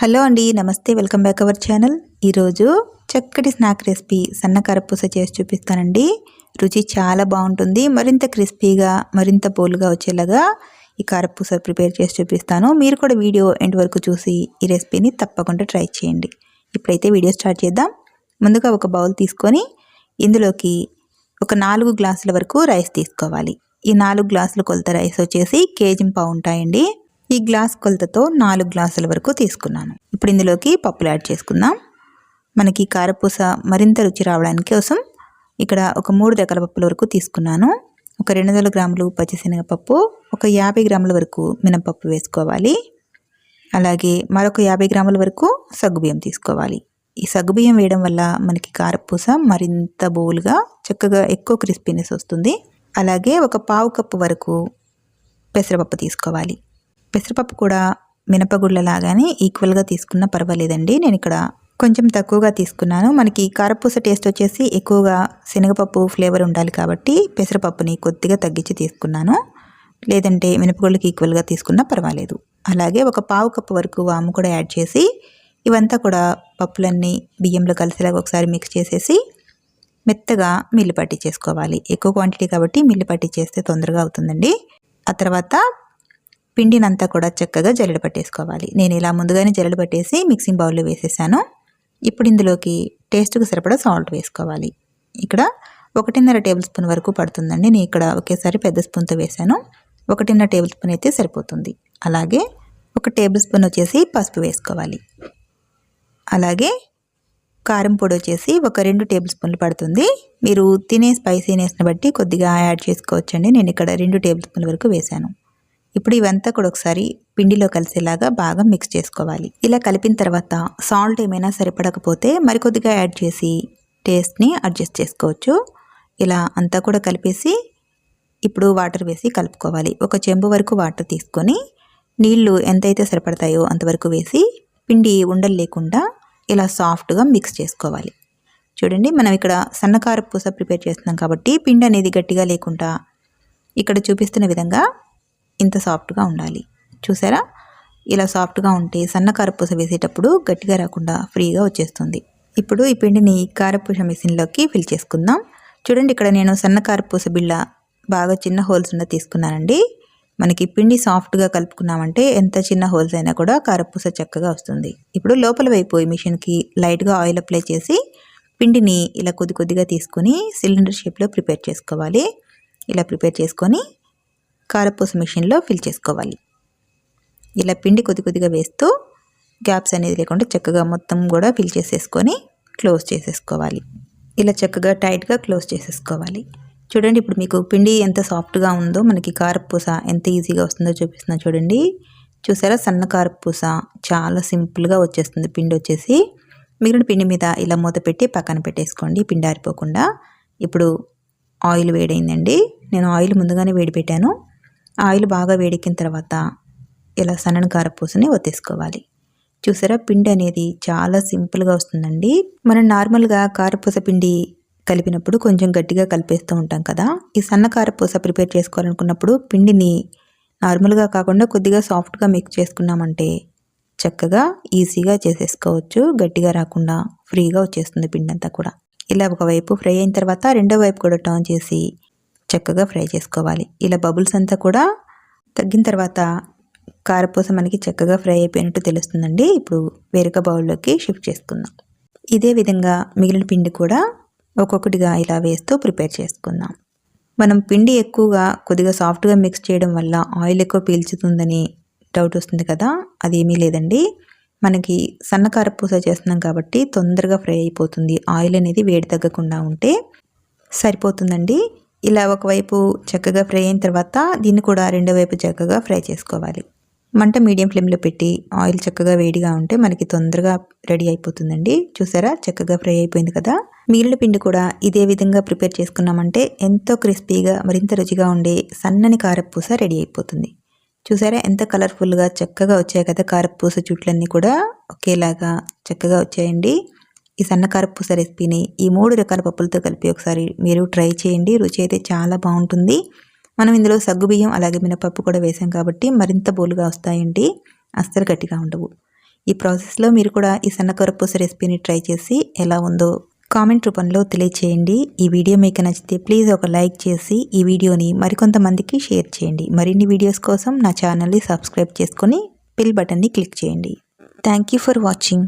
Hello అండి నమస్తే welcome back our channel. ఈరోజు చక్కటి స్నాక్ రెసిపీ సన్న కారపూస చేసి చూపిస్తానండి. రుచి చాలా బాగుంటుంది. మరింత క్రిస్పీగా మరింత పోలుగా వచ్చేలాగా ఈ కారపూస ప్రిపేర్ చేసి చూపిస్తాను. మీరు కూడా వీడియో ఎండ్ వరకు చూసి ఈ రెసిపీని తప్పకుండా ట్రై చేయండి. ఇప్పుడైతే వీడియో స్టార్ట్ చేద్దాం. ముందుగా ఒక బౌల్ తీసుకొని ఇందులోకి ఒక నాలుగు గ్లాసుల వరకు రైస్ తీసుకోవాలి. ఈ నాలుగు గ్లాసుల కొలత రైస్ వచ్చేసి కేజీ పావు ఉంటాయండి. ఈ గ్లాస్ కొలతతో నాలుగు గ్లాసుల వరకు తీసుకున్నాను. ఇప్పుడు ఇందులోకి పప్పులు యాడ్ చేసుకుందాం. మనకి కారపూస మరింత రుచి రావడానికి కోసం ఇక్కడ ఒక మూడు రకాల పప్పుల వరకు తీసుకున్నాను. ఒక రెండు వందల గ్రాములు పచ్చిశనగపప్పు ఒక యాభై గ్రాముల వరకు మినపప్పు వేసుకోవాలి. అలాగే మరొక యాభై గ్రాముల వరకు సగ్గుబియ్యం తీసుకోవాలి. ఈ సగ్గుబియ్యం వేయడం వల్ల మనకి కారపూస మరింత బోల్గా చక్కగా ఎక్కువ క్రిస్పీనెస్ వస్తుంది. అలాగే ఒక పావు కప్పు వరకు పెసరపప్పు తీసుకోవాలి. పెసరపప్పు కూడా మినపగుళ్ళ లాగానే ఈక్వల్గా తీసుకున్నా పర్వాలేదండి. నేను ఇక్కడ కొంచెం తక్కువగా తీసుకున్నాను. మనకి కారపూస టేస్ట్ వచ్చేసి ఎక్కువగా శనగపప్పు ఫ్లేవర్ ఉండాలి కాబట్టి పెసరపప్పుని కొద్దిగా తగ్గించి తీసుకున్నాను. లేదంటే మినపగుళ్ళకి ఈక్వల్గా తీసుకున్నా పర్వాలేదు. అలాగే ఒక పావు కప్పు వరకు వాము కూడా యాడ్ చేసి ఇవంతా కూడా పప్పులన్నీ బియ్యంలో కలిసేలాగా ఒకసారి మిక్స్ చేసేసి మెత్తగా మిల్లు పట్టి చేసుకోవాలి. ఎక్కువ క్వాంటిటీ కాబట్టి మిల్లు పట్టి చేస్తే తొందరగా అవుతుందండి. ఆ తర్వాత పిండినంతా కూడా చక్కగా జల్లెడ పట్టేసుకోవాలి. నేను ఇలా ముందుగానే జల్లెడ పట్టేసి మిక్సింగ్ బౌల్లో వేసేసాను. ఇప్పుడు ఇందులోకి టేస్ట్కి సరిపడా సాల్ట్ వేసుకోవాలి. ఇక్కడ ఒకటిన్నర టేబుల్ స్పూన్ వరకు పడుతుందండి. నేను ఇక్కడ ఒకేసారి పెద్ద స్పూన్తో వేసాను. ఒకటిన్నర టేబుల్ స్పూన్ అయితే సరిపోతుంది. అలాగే ఒక టేబుల్ స్పూన్ వచ్చేసి పసుపు వేసుకోవాలి. అలాగే కారం పొడి వచ్చేసి ఒక రెండు టేబుల్ స్పూన్లు పడుతుంది. మీరు తినే స్పైసీనెస్ని బట్టి కొద్దిగా యాడ్ చేసుకోవచ్చండి. నేను ఇక్కడ రెండు టేబుల్ స్పూన్ల వరకు వేశాను ఇప్పుడు ఇవంతా కూడా ఒకసారి పిండిలో కలిసేలాగా బాగా మిక్స్ చేసుకోవాలి. ఇలా కలిపిన తర్వాత సాల్ట్ ఏమైనా సరిపడకపోతే మరికొద్దిగా యాడ్ చేసి టేస్ట్ని అడ్జస్ట్ చేసుకోవచ్చు. ఇలా అంతా కూడా కలిపేసి ఇప్పుడు వాటర్ వేసి కలుపుకోవాలి. ఒక చెంబు వరకు వాటర్ తీసుకొని నీళ్ళు ఎంతైతే సరిపడతాయో అంతవరకు వేసి పిండి ఉండలు లేకుండా ఇలా సాఫ్ట్గా మిక్స్ చేసుకోవాలి. చూడండి మనం ఇక్కడ సన్నకార పూస ప్రిపేర్ చేస్తున్నాం కాబట్టి పిండి అనేది గట్టిగా లేకుండా ఇక్కడ చూపిస్తున్న విధంగా ఇంత సాఫ్ట్గా ఉండాలి. చూసారా? ఇలా సాఫ్ట్గా ఉంటే సన్న కారపూస వేసేటప్పుడు గట్టిగా రాకుండా ఫ్రీగా వచ్చేస్తుంది. ఇప్పుడు ఈ పిండిని కారపూస మిషన్లోకి ఫిల్ చేసుకుందాం. చూడండి ఇక్కడ నేను సన్న కారపూస బిళ్ళ బాగా చిన్న హోల్స్ ఉన్న తీసుకున్నానండి. మనకి పిండి సాఫ్ట్గా కలుపుకున్నామంటే ఎంత చిన్న హోల్స్ అయినా కూడా కారపూస చక్కగా వస్తుంది. ఇప్పుడు లోపల వైపు ఈ మిషన్కి లైట్గా ఆయిల్ అప్లై చేసి పిండిని ఇలా కొద్ది కొద్దిగా తీసుకొని సిలిండర్ షేప్లో ప్రిపేర్ చేసుకోవాలి. ఇలా ప్రిపేర్ చేసుకొని కారపూస మిషన్లో ఫిల్ చేసుకోవాలి. ఇలా పిండి కొద్ది కొద్దిగా వేస్తూ గ్యాప్స్ అనేది లేకుండా చక్కగా మొత్తం కూడా ఫిల్ చేసేసుకొని క్లోజ్ చేసేసుకోవాలి. ఇలా చక్కగా టైట్గా క్లోజ్ చేసేసుకోవాలి. చూడండి ఇప్పుడు మీకు పిండి ఎంత సాఫ్ట్గా ఉందో మనకి కారపూస ఎంత ఈజీగా వస్తుందో చూపిస్తున్నా చూడండి. చూసారా? సన్న కారపూస చాలా సింపుల్గా వచ్చేస్తుంది. పిండి వచ్చేసి మిగిలిన పిండి మీద ఇలా మూత పెట్టి పక్కన పెట్టేసుకోండి. పిండి ఆరిపోకుండా. ఇప్పుడు ఆయిల్ వేడైందండి. నేను ఆయిల్ ముందుగానే వేడి పెట్టాను ఆయిల్ బాగా వేడెక్కిన తర్వాత ఇలా సన్నని కారపూసని ఒత్తేసుకోవాలి. చూసారా? పిండి అనేది చాలా సింపుల్గా వస్తుందండి. మనం నార్మల్గా కారపూస పిండి కలిపినప్పుడు కొంచెం గట్టిగా కలిపేస్తూ ఉంటాం కదా. ఈ సన్న కారపూస ప్రిపేర్ చేసుకోవాలనుకున్నప్పుడు పిండిని నార్మల్గా కాకుండా కొద్దిగా సాఫ్ట్గా మిక్స్ చేసుకున్నామంటే చక్కగా ఈజీగా చేసేసుకోవచ్చు. గట్టిగా రాకుండా ఫ్రీగా వచ్చేస్తుంది పిండి అంతా కూడా. ఇలా ఒకవైపు ఫ్రై అయిన తర్వాత రెండో వైపు కూడా టర్న్ చేసి చక్కగా ఫ్రై చేసుకోవాలి. ఇలా బబుల్స్ అంతా కూడా తగ్గిన తర్వాత కారపూస మనకి చక్కగా ఫ్రై అయిపోయినట్టు తెలుస్తుందండి. ఇప్పుడు వేరొక బౌల్లోకి షిఫ్ట్ చేసుకుందాం. ఇదే విధంగా మిగిలిన పిండి కూడా ఒక్కొక్కటిగా ఇలా వేస్తూ ప్రిపేర్ చేసుకుందాం. మనం పిండి ఎక్కువగా కొద్దిగా సాఫ్ట్గా మిక్స్ చేయడం వల్ల ఆయిల్ ఎక్కువ పీల్చుతుందని డౌట్ వస్తుంది కదా? అది ఏమీ లేదండి. మనకి సన్నకార పూస చేస్తున్నాం కాబట్టి తొందరగా ఫ్రై అయిపోతుంది. ఆయిల్ అనేది వేడి తగ్గకుండా ఉంటే సరిపోతుందండి. ఇలా ఒకవైపు చక్కగా ఫ్రై అయిన తర్వాత దీన్ని కూడా రెండో వైపు చక్కగా ఫ్రై చేసుకోవాలి. మంట మీడియం ఫ్లేమ్లో పెట్టి ఆయిల్ చక్కగా వేడిగా ఉంటే మనకి తొందరగా రెడీ అయిపోతుందండి. చూసారా? చక్కగా ఫ్రై అయిపోయింది కదా? మిగిలిన పిండి కూడా ఇదే విధంగా ప్రిపేర్ చేసుకున్నామంటే ఎంతో క్రిస్పీగా మరింత రుచిగా ఉండే సన్నని కారపూస రెడీ అయిపోతుంది. చూసారా? ఎంత కలర్ఫుల్గా చక్కగా వచ్చాయి కదా కారపూస చుట్లన్నీ కూడా ఒకేలాగా చక్కగా వచ్చాయండి. ఈ సన్నకారపూస రెసిపీని ఈ మూడు రకాల పప్పులతో కలిపి ఒకసారి మీరు ట్రై చేయండి. రుచి అయితే చాలా బాగుంటుంది. మనం ఇందులో సగ్గుబియ్యం అలాగే మినపప్పు కూడా వేసాం కాబట్టి మరింత బోలుగా వస్తాయండి. అస్సలు గట్టిగా ఉండవు. ఈ ప్రాసెస్లో మీరు కూడా ఈ సన్నకరపూస రెసిపీని ట్రై చేసి ఎలా ఉందో కామెంట్ రూపంలో తెలియచేయండి. ఈ వీడియో మీకు నచ్చితే ప్లీజ్ ఒక లైక్ చేసి ఈ వీడియోని మరికొంతమందికి షేర్ చేయండి. మరిన్ని వీడియోస్ కోసం నా ఛానల్ని సబ్స్క్రైబ్ చేసుకొని బిల్ బటన్ని క్లిక్ చేయండి. Thank you for watching.